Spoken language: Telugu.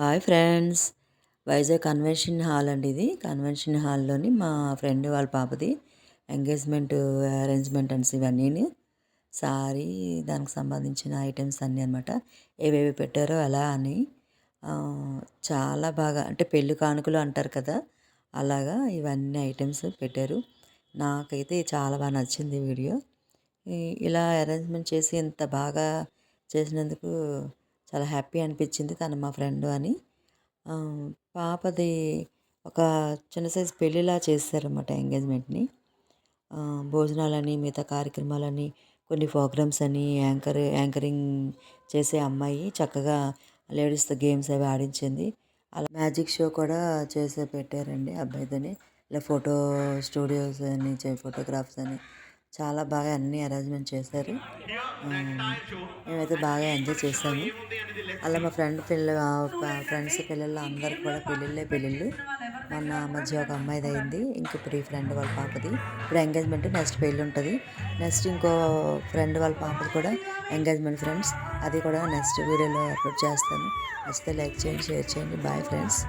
Hi friends. Vizag convention hall అండి ఇది. కన్వెన్షన్ హాల్లోని మా ఫ్రెండ్ వాళ్ళ పాపది ఎంగేజ్మెంట్ అరేంజ్మెంట్ అండ్స్ ఇవన్నీ సారీ దానికి సంబంధించిన ఐటమ్స్ అన్నీ అనమాట. ఏవేవి పెట్టారో ఎలా అని చాలా బాగా అంటే పెళ్ళి కానుకలు అంటారు కదా అలాగా ఇవన్నీ ఐటమ్స్ పెట్టారు. నాకైతే చాలా బాగా నచ్చింది వీడియో. ఇలా అరేంజ్మెంట్ చేసి ఇంత బాగా చేసినందుకు చాలా హ్యాపీ అనిపించింది తను మా ఫ్రెండ్ అని. పాపది ఒక చిన్న సైజు పెళ్ళిలా చేస్తారన్నమాట ఎంగేజ్మెంట్ని. భోజనాలని మిగతా కార్యక్రమాలని కొన్ని ప్రోగ్రామ్స్ అని యాంకర్ యాంకరింగ్ చేసే అమ్మాయి చక్కగా లేడీస్తో గేమ్స్ అవి ఆడించింది. అలా మ్యాజిక్ షో కూడా చేసే పెట్టారండి అబ్బాయితోని. ఇలా ఫోటో స్టూడియోస్ అని ఫోటోగ్రాఫ్స్ అని. చాలా బాగా అన్ని అరేంజ్మెంట్ చేశారు. మేమైతే బాగా ఎంజాయ్ చేశాము అలా మా ఫ్రెండ్ పిల్ల ఫ్రెండ్స్ పిల్లలు అందరు కూడా పెళ్ళిళ్ళే పెళ్ళిళ్ళు. మొన్న మధ్య ఒక అమ్మాయిది అయింది. ఇంక ప్రీ ఫ్రెండ్ వాళ్ళ పాపది. ఇప్పుడు ఎంగేజ్మెంట్ నెక్స్ట్ పెళ్ళి ఉంటుంది. నెక్స్ట్ ఇంకో ఫ్రెండ్ వాళ్ళ పాపది కూడా ఎంగేజ్మెంట్ ఫ్రెండ్స్ అది కూడా నెక్స్ట్ వీడియోలో అప్లోడ్ చేస్తాను. నచ్చితే లైక్ చేయండి షేర్ చేయండి. Bye friends